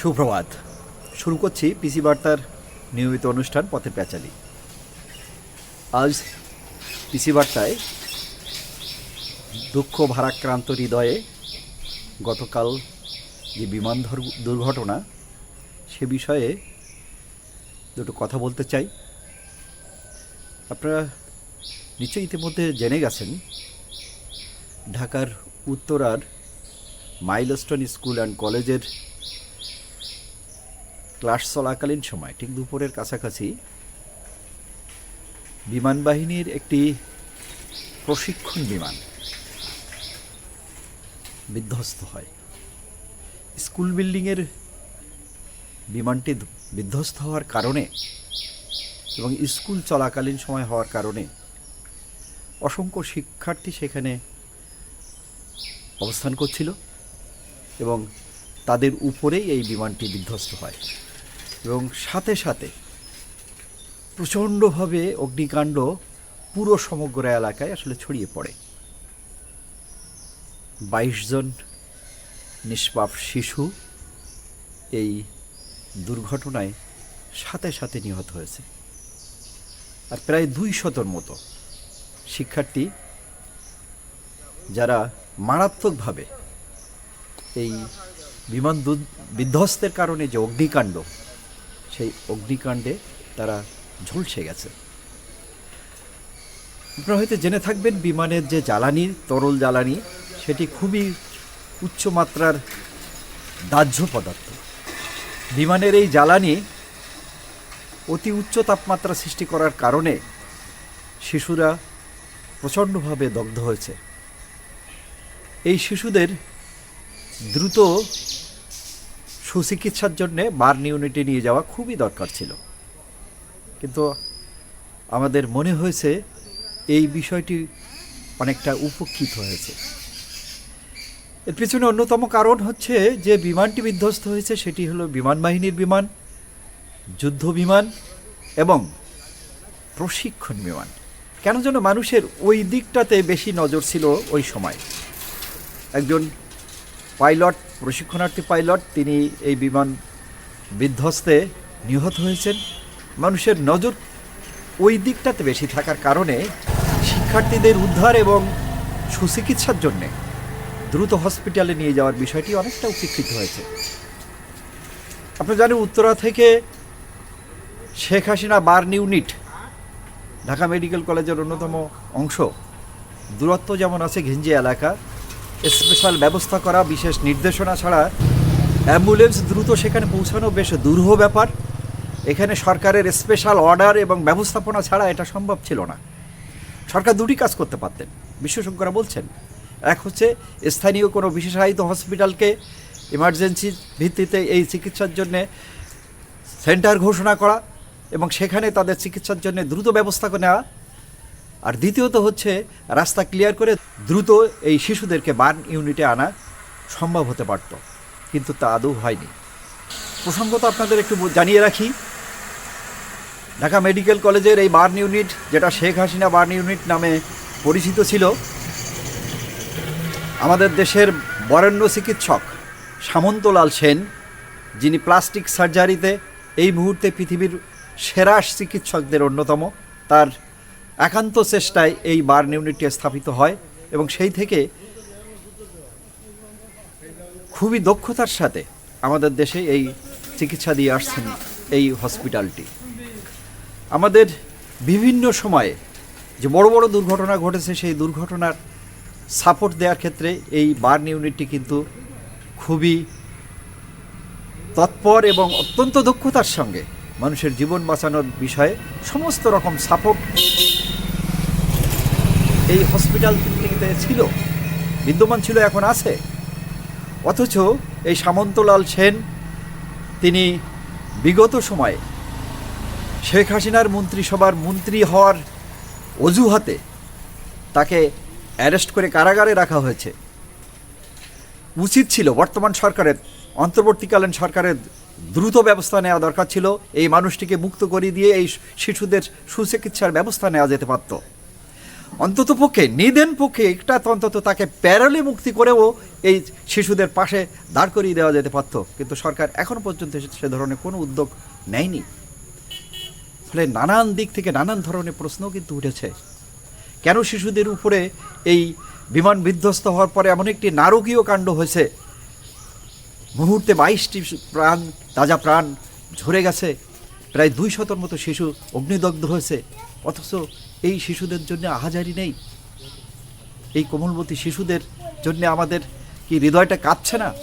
সুপ্রভাত। শুরু করছি পিসি বার্তার নিয়মিত অনুষ্ঠান পথের প্যাচালি। আজ পিসি বার্তায় দুঃখ ভারাক্রান্ত হৃদয়ে গতকাল যে বিমান দুর্ঘটনা, সে বিষয়ে দুটো কথা বলতে চাই। আপনারা নিশ্চয়ই ইতিমধ্যে জেনে গেছেন, ঢাকার উত্তরার মাইলস্টোন স্কুল অ্যান্ড কলেজের ক্লাস চলাকালীন সময়, ঠিক দুপুরের কাছাকাছি বিমান বাহিনীর একটি প্রশিক্ষণ বিমান বিধ্বস্ত হয়। স্কুল বিল্ডিংয়ের বিমানটি বিধ্বস্ত হওয়ার কারণে এবং স্কুল চলাকালীন সময় হওয়ার কারণে অসংখ্য শিক্ষার্থী সেখানে অবস্থান করছিল এবং তাদের উপরেই এই বিমানটি বিধ্বস্ত হয়। এবং সাথে সাথে প্রচণ্ডভাবে অগ্নিকাণ্ড পুরো সমগ্র এলাকায় আসলে ছড়িয়ে পড়ে। বাইশ জন নিষ্পাপ শিশু এই দুর্ঘটনায় সাথে সাথে নিহত হয়েছে। আর প্রায় দুই শতর মতো শিক্ষার্থী যারা মারাত্মকভাবে এই বিমান বিধ্বস্তের কারণে যে অগ্নিকাণ্ড সেই অগ্নিকাণ্ডে তারা ঝলসে গেছে। আপনারা হয়তো জেনে থাকবেন, বিমানের যে জ্বালানি, তরল জ্বালানি, সেটি খুবই উচ্চমাত্রার দাহ্য পদার্থ। বিমানের এই জ্বালানি অতি উচ্চ তাপমাত্রা সৃষ্টি করার কারণে শিশুরা প্রচণ্ডভাবে দগ্ধ হয়েছে। এই শিশুদের দ্রুত সুচিকিৎসার জন্যে বার্ন ইউনিটে নিয়ে যাওয়া খুবই দরকার ছিল। কিন্তু আমাদের মনে হয়েছে এই বিষয়টি অনেকটা উপকৃত হয়েছে। এর পিছনে অন্যতম কারণ হচ্ছে যে বিমানটি বিধ্বস্ত হয়েছে, সেটি হলো বিমান বাহিনীর বিমান, যুদ্ধ বিমান এবং প্রশিক্ষণ বিমান। কেন যেন মানুষের ওই দিকটাতে বেশি নজর ছিল ওই সময়। একজন পাইলট প্রশিক্ষণার্থী পাইলট, তিনি এই বিমান বিধ্বস্তে নিহত হয়েছেন। মানুষের নজর ওই দিকটাতে বেশি থাকার কারণে শিক্ষার্থীদের উদ্ধার এবং সুচিকিৎসার জন্যে দ্রুত হসপিটালে নিয়ে যাওয়ার বিষয়টি অনেকটা উপেক্ষিত হয়েছে। আপনি জানেন, উত্তরা থেকে Sheikh Hasina burn unit, Dhaka medical কলেজের অন্যতম অংশ। দূরত্ব যেমন আছে, ঘিঞ্জি এলাকা স্পেশাল ব্যবস্থা করা, বিশেষ নির্দেশনা ছাড়া অ্যাম্বুলেন্স দ্রুত সেখানে পৌঁছানো বেশ দুরূহ ব্যাপার। এখানে সরকারের স্পেশাল অর্ডার এবং ব্যবস্থাপনা ছাড়া এটা সম্ভব ছিল না। সরকার দুটি কাজ করতে পারতেন। বিশেষজ্ঞরা বলছেন, এক হচ্ছে স্থানীয় কোনো বিশেষায়িত হসপিটালকে ইমার্জেন্সি ভিত্তিতে এই চিকিৎসার জন্যে সেন্টার ঘোষণা করা এবং সেখানে তাদের চিকিৎসার জন্য দ্রুত ব্যবস্থা নেওয়া আর দ্বিতীয়ত হচ্ছে, রাস্তা ক্লিয়ার করে দ্রুত এই শিশুদেরকে বার্ন ইউনিটে আনা সম্ভব হতে পারত, কিন্তু তা আদৌ হয়নি। প্রসঙ্গত আপনাদের একটু জানিয়ে রাখি, ঢাকা মেডিকেল কলেজের এই বার্ন ইউনিট, যেটা শেখ হাসিনা বার্ন ইউনিট নামে পরিচিত ছিল, আমাদের দেশের বরেণ্য চিকিৎসক সামন্তলাল সেন, যিনি প্লাস্টিক সার্জারিতে এই মুহূর্তে পৃথিবীর সেরা চিকিৎসকদের অন্যতম, তার একান্ত চেষ্টায় এই বার্ন ইউনিটটি স্থাপিত হয় এবং সেই থেকে খুবই দক্ষতার সাথে আমাদের দেশে এই চিকিৎসা দিয়ে আসছেন এই হসপিটালটি। আমাদের বিভিন্ন সময়ে যে বড় বড় দুর্ঘটনা ঘটেছে সেই দুর্ঘটনার সাপোর্ট দেওয়ার ক্ষেত্রে এই বার্ন ইউনিটটি কিন্তু খুবই তৎপর এবং অত্যন্ত দক্ষতার সঙ্গে মানুষের জীবন বাঁচানোর বিষয়ে সমস্ত রকম সাপোর্ট এই হসপিটাল হসপিটালটিতে ছিল। বিদ্যমান ছিল, এখন আছে। অথচ এই সামন্তলাল সেন, তিনি বিগত সময়ে শেখ হাসিনার মন্ত্রিসভার মন্ত্রী হওয়ার অজুহাতে তাকে অ্যারেস্ট করে কারাগারে রাখা হয়েছে। উচিত ছিল, বর্তমান সরকারের, অন্তর্বর্তীকালীন সরকারের দ্রুত ব্যবস্থা নেওয়া দরকার ছিল। এই মানুষটিকে মুক্ত করে দিয়ে এই শিশুদের সুচিকিৎসার ব্যবস্থা নেওয়া যেতে পারত। অন্তত পক্ষে, নিদেন পক্ষে একটা অন্তত তাকে প্যারালে মুক্তি করেও এই শিশুদের পাশে দাঁড় করিয়ে দেওয়া যেতে পারত। কিন্তু সরকার এখনও পর্যন্ত সে- সে ধরনের কোনো উদ্যোগ নেয়নি। ফলে নানান দিক থেকে নানান ধরনের প্রশ্ন কিন্তু উঠেছে। কেন শিশুদের উপরে এই বিমান বিধ্বস্ত হওয়ার পরে এমন একটি নারকীয় কাণ্ড হয়েছে? মুহূর্তে বাইশটি প্রাণ, তাজা প্রাণ ঝরে গেছে। প্রায় দুই শতর মতো শিশু অগ্নিদগ্ধ হয়েছে। অথচ এই শিশুদের জন্য আহাজারি নেই। এই কোমলবতী শিশুদের জন্য আমাদের কি হৃদয়টা কাঁদছে না?